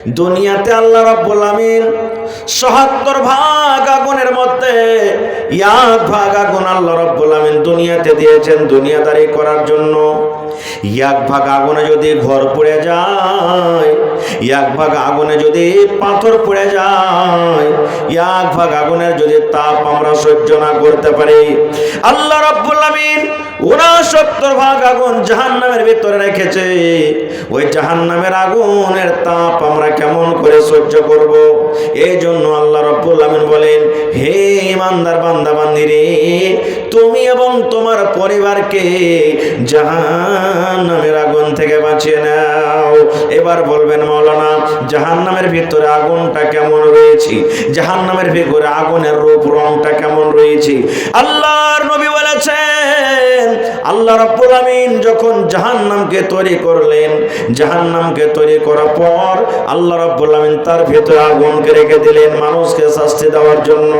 দুনিয়াতে আল্লাহ রব্বুল আমিন সহাত্তর ভাগ আগুনের মধ্যে ইয়াদ ভাগ আগুন আল্লাহ রব্বুল আমিন দুনিয়াতে দিয়েছেন দুনিয়াদারি করার জন্য। এক ভাগ আগুনে যদি ঘর পড়ে যায়, এক ভাগ আগুনে যদি পাথর পড়ে যায়, এক ভাগ আগুনের যদি তাপ আমরা সহ্য না করতে পারি, আল্লাহ রাব্বুল আমিন উনসত্তর ভাগ আগুন জাহান্নামের ভিতরে রেখেছে। ওই জাহান্নামের আগুনের তাপ আমরা কেমন করে সহ্য করব? এই জন্য আল্লাহ রব্বুল আমিন বলেন, হে ইমানদার বান্দা বান্দিরে তুমি এবং তোমার পরিবারকে জাহান্নামের আগুন থেকে বাঁচিয়ে নাও। এবার বলবেন মাওলানা জাহান্নামের ভিতরে আগুনটা কেমন রয়েছে? জাহান্নামের ভিতরে আগুনের রূপ, রংটা কেমন রয়েছে? আল্লাহর নবী বলেছেন, আল্লাহ রাব্বুল আমিন যখন জাহান্নামকে তৈরি করলেন, জাহান্নামকে তৈরি করার পর আল্লাহ রাব্বুল আমিন তার ভিতরে আগুনকে রেখে দিলেন মানুষকে শাস্তি দেওয়ার জন্য।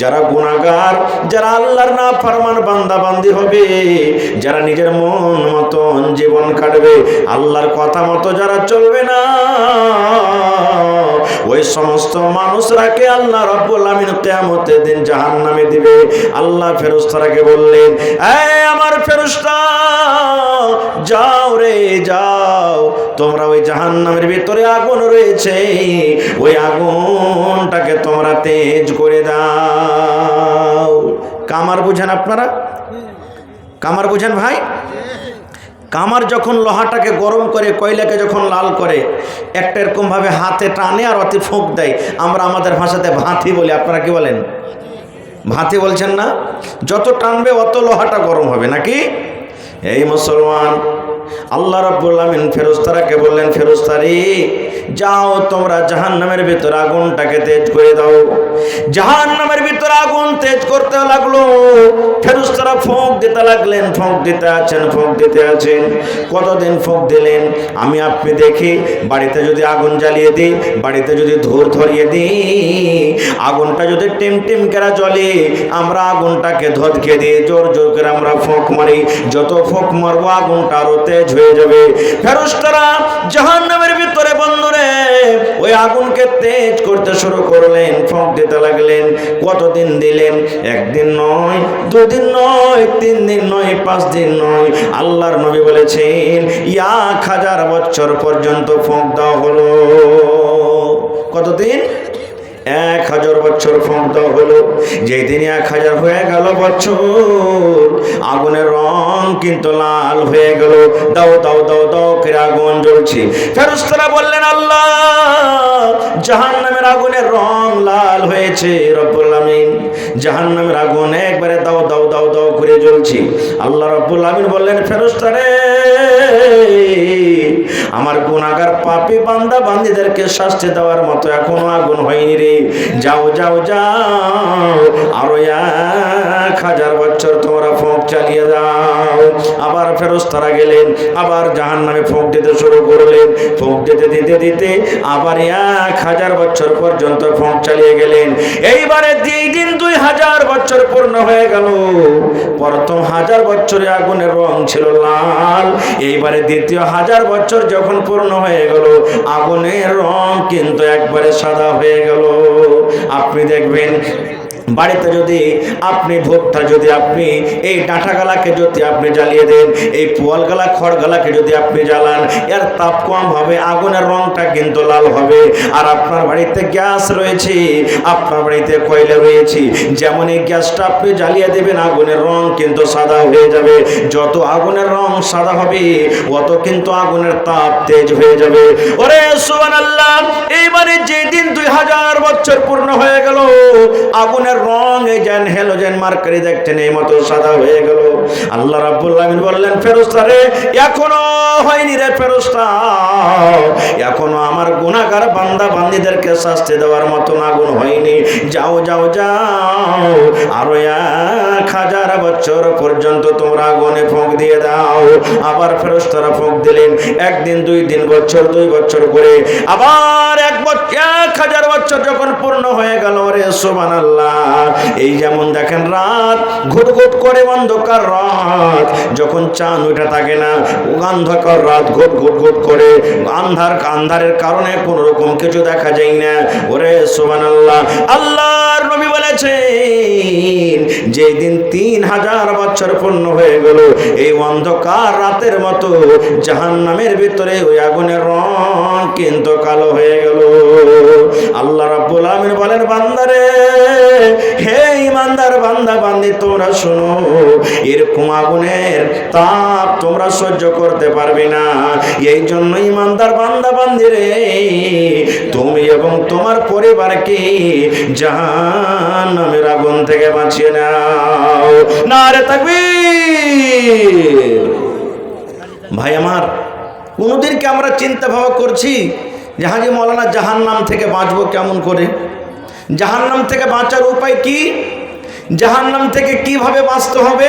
যারা গুনাহগার, যারা আল্লাহর না ফরমান বান্দা বান্দি হবে। যারা নিজের মন মতন জীবন কাটবে, আল্লাহর কথা মতো যারা চলবে না, ওই সমস্ত মানুষরাকে আল্লাহ রব্বুল আমিন কিয়ামতের দিন জাহান্নামে দিবে। আল্লাহ ফেরেশতারাকে বললেন, এই আমার ফেরেশতা, যাও রে, যাও। তোমরা ওই জাহান্নামের ভিতরে আগুন রয়েছে। ওই আগুনটাকে তোমরা তেজ করে দাও। কামার বুঝেন আপনারা? কামার বুঝেন ভাই? কামার যখন লোহাটাকে গরম করে, কয়লাকে যখন লাল করে, একটা এরকমভাবে হাতে টানে আর অতি ফোঁক দেয়। আমরা আমাদের ভাষাতে ভাঁতি বলি, আপনারা কি বলেন? ভাঁতি বলছেন না? যত টানবে অত লোহাটা গরম হবে, নাকি? এই মুসলমান আল্লাহ রাব্বুল আমিন ফেরেশতারাকে বললেন ফেরেশতারি যাও তোমরা জাহান্নামের ভিতর আগুনটাকে তেজ করে দাও। জাহান্নামের ভিতর আগুন তেজ করতে লাগল। ফেরেশতারা ফোঁক দিতে লাগলেন, ফোঁক দিতে আছেন, ফোঁক দিতে আছেন। কতদিন ফোঁক দিলেন? আমি আপনি দেখি, বাড়িতে যদি আগুন জ্বালিয়ে দিই, বাড়িতে যদি ধূর ধরিয়ে দিই, আগুনটা যদি টিম টিম কেরা জ্বলে, আমরা আগুনটাকে ধদকে দিয়ে জোর জোর করে আমরা ফোঁক মারি। যত ফোঁক মারবো, আগুনটা আরও তেজ হয়ে যাবে। ফেরস্তারা জাহান্নামের ভিতরে বন্ধুরে ওই আগুনকে তেজ করতে শুরু করলেন, ফোঁক দিতে লাগলেন, কতদিন দিলেন? একদিন নয়, দুদিন নয়, তিন দিন নয়, পাঁচ দিন নয়। আল্লাহর নবী বলেছেন এক হাজার বছর পর্যন্ত ফোঁক দেওয়া হলো। কতদিন? এক হাজার বছর ক্ষমতা হলো। যেই দিন এক হাজার হয়ে গেল বছর, আগুনের রং কিন্তু লাল হয়ে গেল। দাও দাও দাও দাও করে আগুন জ্বলছে। ফেরস্তারা বললেন, আল্লাহ! জাহান নামের আগুনের রং লাল হয়েছে, রব্বুল আমিন। জাহান নামের আগুন একবারে দাও দাও দাও দাও করে জ্বলছে। আল্লাহ রব্বুল আমিন বললেন ফেরস্তারে আমার গুণাগার পাপি বান্দা বান্দিদেরকে শাস্তি দেওয়ার মতো এখনও আগুন হয়নি রে। যাও যাও যাও, আরও এক হাজার বছর তোমরা ফোঁক চালিয়ে দাও আবার ফেরত তারা গেলেন, আবার জাহান নামে ফোঁক দিতে শুরু করলেন। ফোঁক দিতে দিতে দিতে, আবার এক হাজার বছর পর্যন্ত ফোন চালিয়ে গেলেন। এইবারে দুই দিন দুই হাজার বছর পূর্ণ হয়ে গেল, প্রথম হাজার বছরে আগুনের রং ছিল লাল। এইবারে দ্বিতীয় হাজার বছর যখন পূর্ণ হয়ে গেল, আগুনের রং কিন্তু একবারে সাদা হয়ে গেল। আপনি দেখবেন বাড়িতে যদি আপনি ভোটটা যদি আপনি এই ডাঁটাগালাকে যদি আপনি জ্বালিয়ে দেন, এই পোয়ালগালা, খড়গালাকে যদি আপনি জ্বালান, এর তাপ কম হবে, আগুনের রংটা কিন্তু লাল হবে। আর আপনার বাড়িতে গ্যাস রয়েছে, আপনার বাড়িতে কয়লা রয়েছে, যেমন এই গ্যাসটা আপনি জ্বালিয়ে দেবেন, আগুনের রং কিন্তু সাদা হয়ে যাবে। যত আগুনের রং সাদা হবে, অত কিন্তু আগুনের তাপ তেজ হয়ে যাবে। ওরে সুবহানাল্লাহ, এইবারে যেদিন দুই হাজার বছর পূর্ণ হয়ে গেল, আগুনের রং এই যেন হেলোজেন মার্কারি দেখছেন এই মতো সাদা হয়ে গেল। আল্লাহ রাব্বুল আলামিন বললেন, ফেরেশতা রে, এখনও হয়নি রে ফেরেশতা। এখনও আমার গুনাহগার বান্দা বান্দীদেরকে শাস্তি দেওয়ার মতন আগুন হয়নি। যাও যাও যাও। আরও এক হাজার বছর পর্যন্ত তোমরা আগুনে ফোঁক দিয়ে দাও। আবার ফেরস্তারা ফোঁক দিলেন। একদিন, দুই দিন, বছর, দুই বছর করে। আবার এক বছর এক হাজার বছর যখন পূর্ণ হয়ে গেল রে সোমান আল্লাহ এই যেমন দেখেন রাত, ঘুট ঘুট করে অন্ধকার রাত। যখন চাঁদ উঠে থাকে না। অন্ধকার রাত, ঘুট ঘুট ঘুট করে আন্ধার, আন্ধারের কারণে কোন রকম কিছু দেখা যায় না। ওরে সোমান আল্লাহ আল্লাহর নবী বলেছেন যেই দিন তিন হাজার বছর পূর্ণ হয়ে গেল, এই অন্ধকার রাতের মতো জাহান নামের ভিতরে ওই আগুনের রং কিন্তু কালো হয়ে গেল। আল্লাহ রাব্বুল আমিন বলেন, বান্দারে, হে বান্দা বান্দি, তোমরা শোনো। এরকম আগুনের তাপ তোমরা সহ্য করতে পারবে না। এই জন্য ইমানদার বান্দা বান্দি রে তুমি এবং তোমার পরিবারকে জাহান নামের আগুন থেকে বাঁচিয়ে নাও। না রে তাকবীর। ভাই আমার কোনোদিন কি আমরা চিন্তা ভাবা করছি যে হাজি মৌলানা জাহান নাম থেকে বাঁচবো কেমন করে? জাহান নাম থেকে বাঁচার উপায় কি? জাহান নাম থেকে কীভাবে বাঁচতে হবে?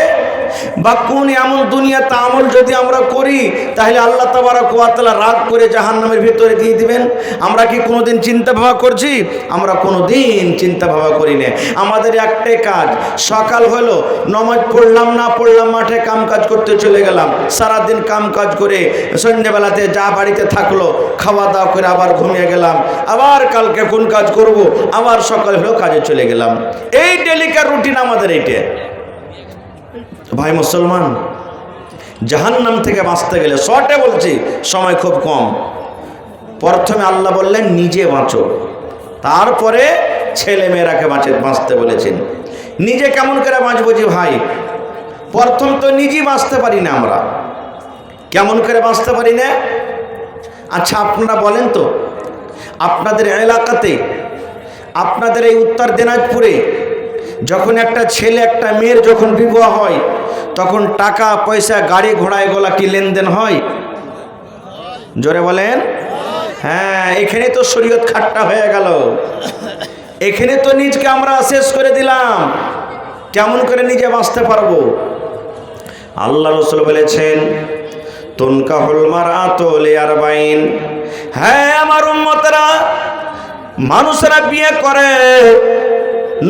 বা কোন এমন দুনিয়াতে আমল যদি আমরা করি, তাহলে আল্লাহ তাবারা কোয়াতলা রাগ করে জাহান নামের ভিতরে দিয়ে দিবেন। আমরা কি কোনোদিন চিন্তা ভাবা করছি? আমরা কোনোদিন চিন্তা ভাবা করি না। আমাদের একটাই কাজ, সকাল হলো, নমাজ পড়লাম না পড়লাম, মাঠে কাম কাজ করতে চলে গেলাম। সারাদিন কাম কাজ করে সন্ধ্যেবেলাতে যা বাড়িতে থাকল, খাওয়া দাওয়া করে আবার ঘুমিয়ে গেলাম। আবার কালকে কোন কাজ করব? আবার সকাল হলো কাজে চলে গেলাম। এই ডেলিকার রুটিন আমাদের এইটা। ভাই মুসলমান, জাহান্নাম থেকে বাঁচতে গেলে শর্টে বলছি, সময় খুব কম। প্রথমে আল্লাহ বললেন, নিজে বাঁচো। তারপরে ছেলে মেয়েরাকে বাঁচে, বাঁচতে বলেছেন। নিজে কেমন করে বাঁচবো যে ভাই? প্রথম তো নিজেই বাঁচতে পারি না আমরা। কেমন করে বাঁচতে পারি না? আচ্ছা আপনারা বলেন তো, আপনাদের এলাকাতে, আপনাদের এই উত্তর দিনাজপুরে যখন একটা ছেলে, একটা মেয়ের যখন বিবাহ হয় তখন টাকা, পয়সা, গাড়ি ঘোড়া, এগুলা কি লেনদেন হয়? জোরে বলেন। হ্যাঁ এখানে তো শরীয়ত খাট্টা হয়ে গেল। এখানে তো নিজকে আমরা শেষ করে দিলাম। কেমন করে নিজে বাঁচতে পারব? আল্লাহ রসুল বলেছেন তুনকা হলমার আতলে আর বাইন হ্যাঁ আমার উম্মতরা, মানুষেরা বিয়ে করে।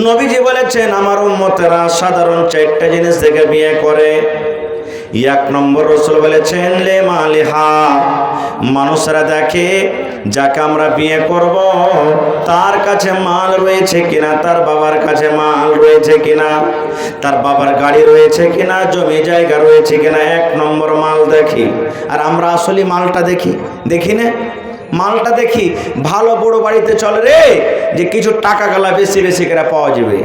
নবীজি বলেছেন, আমার উম্মতেরা সাধারণ চারটা জিনিস থেকে বিয়ে করে। এক নম্বর রসুল বলেছেন, লে মালিহা, মানুষেরা দেখে যাকে আমরা বিয়ে করব, তার কাছে মাল রয়েছে কিনা, তার বাবার কাছে মাল রয়েছে কিনা, তার বাবার গাড়ি রয়েছে কিনা, জমি জায়গা রয়েছে কিনা, এক নম্বর মাল দেখি। আর আমরা আসলে মালটা দেখি। দেখি না? মালটা দেখি ভালো বড় বাড়িতে চলে রে, যে কিছু টাকা গালা বেশি বেশি করে পাওয়া যাবে।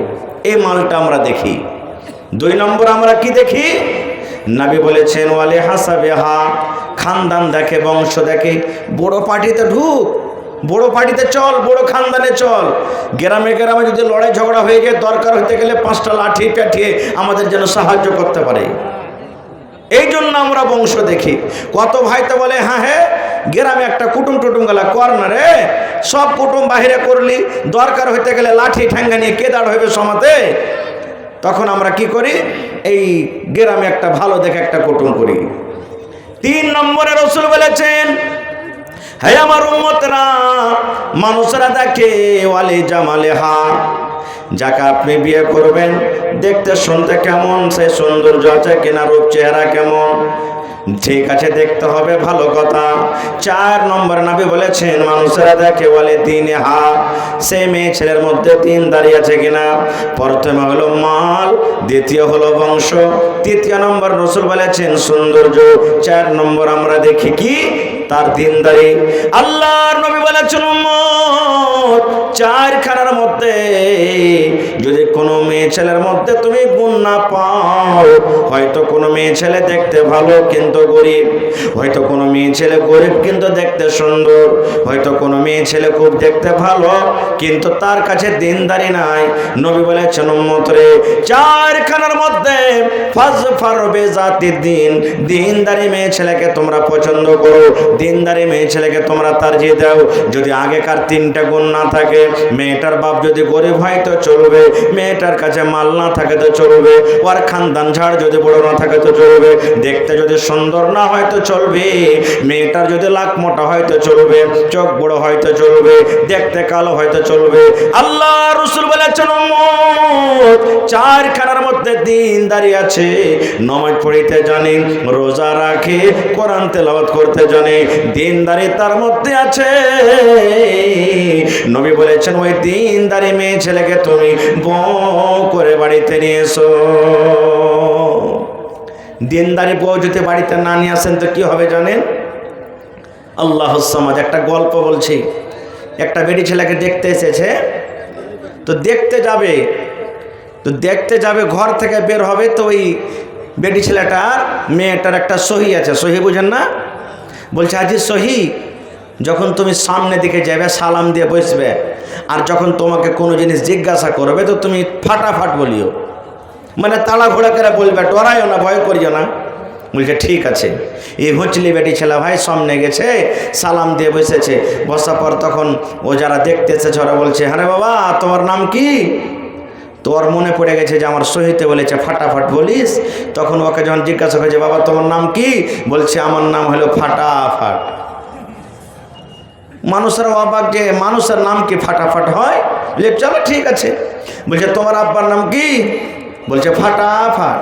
এই মালটা আমরা দেখি। দুই নম্বর আমরা কি দেখি? নাবি বলেছেন, ওয়ালে হাসাবে হা খানদান দেখে, বংশ দেখে, বড় পার্টিতে ঢুক, বড় পার্টিতে চল, বড় খানদানে চল। গ্রামে গ্রামে যদি লড়াই ঝগড়া হয়ে যায়, দরকার হতে গেলে পাঁচটা লাঠি পেঠিয়ে আমাদের যেন সাহায্য করতে পারে। এই জন্য আমরা বংশ দেখি। কত ভাই তো বলে হ্যাঁ হ্যাঁ গ্রামে একটা কুটুম টুটুম গেলা, কর না রে। সব কুটুম বাহিরে করলি, দরকার হইতে গেলে লাঠি ঠ্যাঙ্গা নিয়ে কেদার হইবে সমাতে? তখন আমরা কি করি? এই গ্রামে একটা ভালো দেখে একটা কুটুম করি। তিন নম্বরে রসুল বলেছেন হ্যাঁ আমার উম্মতরা, মানুষরা দেখে, ওয়ালে জামালে হা। যাকে আপনি বিয়ে করবেন, দেখতে শুনতে কেমন, সে সৌন্দর্য আছে কিনা, রূপ, চেহারা কেমন? ঠিক আছে, দেখতে হবে, ভালো কথা। চার নম্বর নাবি বলেছেন, মানুষেরা দেখে বলে তিন হা সে মেয়ে ছেলের মধ্যে তিন দাঁড়িয়ে আছে কিনা? প্রথমে হলো মাল, দ্বিতীয় হলো বংশ, তৃতীয় নম্বর রসুল বলেছেন, সৌন্দর্য। চার নম্বর আমরা দেখি কি? তার দিনদারি আল্লাহর নবী বলেছেন চারখানার মধ্যে। যদি কোনো মেয়ে ছেলের মধ্যে তুমি গুণ না পাও, হয়তো কোনো মেয়ে ছেলে দেখতে ভালো কিন্তু গরিব। হয়তো কোনো মেয়ে ছেলে গরিব কিন্তু দেখতে সুন্দর। হয়তো কোনো মেয়ে ছেলে খুব দেখতে ভালো কিন্তু তার কাছে দিনদারি নাই। নবী বলেছেন, উম্মত রে, চারখানার মধ্যে ফারবে জাতির দিন। দিনদারি মেয়ে ছেলেকে তোমরা পছন্দ করো। দিনদারি মেয়ে ছেলেকে তোমরা তারজিয়ে দাও। যদি আগেকার তিনটা গুণ না থাকে মেয়েটার বাপ যদি গরিব হয় তো চলবে। মেয়েটার কাছে মাল না থাকে তো চলবে। ওর খানদান ঝাড় যদি বড় না থাকে তো চলবে। দেখতে যদি সুন্দর না হয় তো চলবে। মেয়েটার যদি লাখ মোটা হয় তো চলবে। চোখ বড় হয় তো চলবে। দেখতে কালো হয়তো চলবে। আল্লাহ রসুল বলেছেন চারখানার মধ্যে দিন দাঁড়িয়ে আছে। নমাজ পড়িতে জানে, রোজা রাখে, কোরআন তেলাওয়াত করতে জানে। দিনদারি তার মধ্যে আছে। নবী বলেছেন, ওই দিনদারি মেয়ে ছেলেকে তুমি বউ করে বাড়িতে নিয়ে এসো। দিনদারি বউ যদি বাড়িতে না নিয়ে আসেন, তো কি হবে জানেন? আল্লাহ সমাজ একটা গল্প বলছি। একটা বেটি ছেলেকে দেখতে এসেছে, তো দেখতে যাবে, তো দেখতে যাবে, ঘর থেকে বের হবে, তো ওই বেটি ছেলেটার, মেয়েটার একটা সহি আছে। সহি বুঝেন না? বলছে আজি সহি, যখন তুমি সামনে দিকে যাবে সালাম দিয়ে বসবে আর যখন তোমাকে কোনো জিনিস জিজ্ঞাসা করবে, তো তুমি ফাটাফাট বলিও। মানে তাড়া ঘোড়া করে বলবে, ডরাইও না, ভয় করিও না। বলছে, ঠিক আছে। এই হুঁচলি বেটি ছেলে ভাই সামনে গেছে, সালাম দিয়ে বসেছে। বসার পর তখন ও যারা দেখতে এসেছে, ওরা বলছে আরে বাবা, তোমার নাম কি? তোর মনে পড়ে গেছে যে আমার সহিতে বলেছে, ফাটাফাট বলিস? তখন ওকে যখন জিজ্ঞাসা করেছে, বাবা, তোমার নাম কি? বলছে, আমার নাম হলো ফাটাফাট। মানুষের অবাক যে মানুষের নাম কি ফাটাফাট হয়। বলে, চলো, ঠিক আছে। বলছে, তোমার আব্বার নাম কি? বলছে, ফাটাফাট।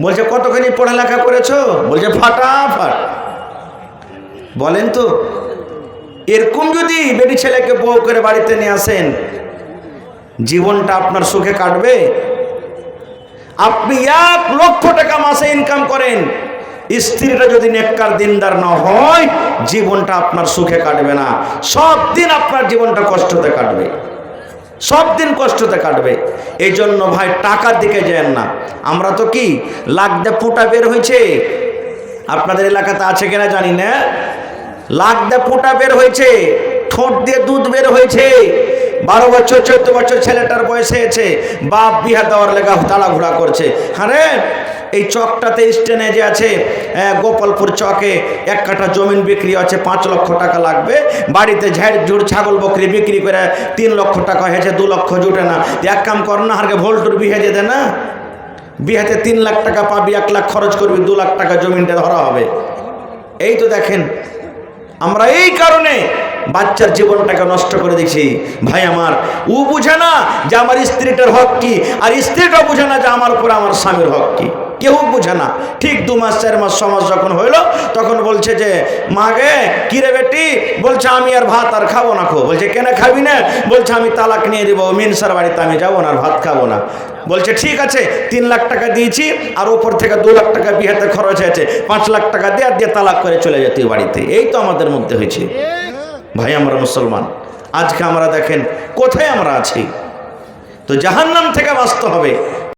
বলছে, কতখানি পড়ালেখা করেছ? বলছে, ফাটাফাট। বলেন তো, এরকম যদি বেটি ছেলেকে বউ করে বাড়িতে নিয়ে আসেন, জীবনটা আপনার সুখে কাটবে? আপনি এক লক্ষ টাকা মাসে ইনকাম করেন। স্ত্রীটা যদি নেককার দিনদার না হয়, জীবনটা আপনার সুখে কাটবে না। সব দিন আপনার জীবনটা কষ্টতে কাটবে। সব দিন কষ্টতে কাটবে। এই জন্য ভাই, টাকার দিকে যেন না। আমরা তো কি, লাগদে ফুটা বের হয়েছে? আপনাদের এলাকাতে আছে কিনা জানি না। লাগদে ফুটা বের হয়েছে, ঠোঁট দিয়ে দুধ বের হয়েছে। বারো বছর, চোদ্দ বছর ছেলেটার বয়সে আছে। বাপ বিহা দেওয়ার লেগা তাড়াঘোড়া করছে। হ্যাঁ এই চকটাতে স্টেনে যে আছে গোপালপুর চকে এক কাঠা জমিন বিক্রি আছে, পাঁচ লক্ষ টাকা লাগবে। বাড়িতে ঝাড় ঝুড় ছাগল বকরি বিক্রি করে তিন লক্ষ টাকা হয়েছে, দু লক্ষ জুটে না। এক কাম কর না, হারকে ভোল্টুর বিহে যেতে না। বিহাতে তিন লাখ টাকা পাবি, এক লাখ খরচ করবি, দু লাখ টাকা জমিনটা ধরা হবে। এই তো দেখেন, আমরা এই কারণে বাচ্চার জীবনটাকে নষ্ট করে দিচ্ছি ভাই আমার, ও বুঝে না যে আমার স্ত্রীটার হক কি, আর স্ত্রীটাও বুঝে না যে আমার উপরে আমার স্বামীর হক কি। কেউ বুঝে না। ঠিক দু মাস, চার মাস মাস যখন হইল, তখন বলছে যে মাগে কিরে বেটি? বলছে, আমি আর ভাত আর খাব না খো বলছে, কেন খাবি না? বলছে, আমি তালাক নিয়ে দিব মিনসার বাড়িতে আমি যাব না আর ভাত খাব না। বলছে, ঠিক আছে, তিন লাখ টাকা দিয়েছি, আর ওপর থেকে দু লাখ টাকা বিয়েতে খরচ হয়েছে। পাঁচ লাখ টাকা দিয়ে আর দিয়ে তালাক করে চলে যেতে বাড়িতে। এই তো আমাদের মধ্যে হয়েছে। ভাই, আমরা মুসলমান। আজকে আমরা দেখেন, কোথায় আমরা আছি? তো জাহান্নাম থেকে বাঁচতে হবে।